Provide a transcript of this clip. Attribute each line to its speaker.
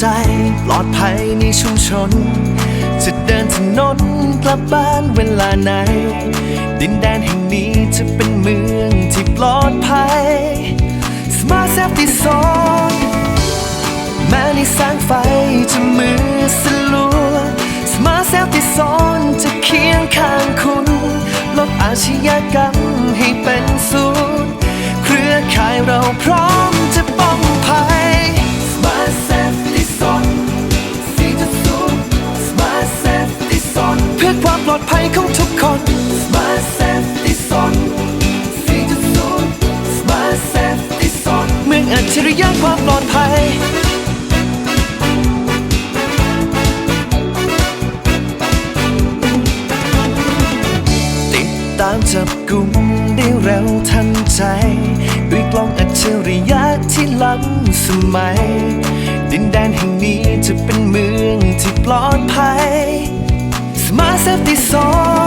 Speaker 1: ใจปลอดภัยในชุมชน จะเดินถนนกลับบ้านเวลาไหน ดินแดนแห่งนี้จะเป็นเมืองที่ปลอดภัย Smart Safety Zone แม้ในแสงไฟจะมือสลัว Smart Safety Zone จะเคียงข้างคุณลดอาชญากรรม อัจฉริยะความปลอดภัย ติดตามจับกลุ่มได้เร็วทันใจ ด้วยกล้องอัจฉริยะที่ล้ำสมัย ดินแดนแห่งนี้จะเป็นเมืองที่ปลอดภัย Smart Safety Zone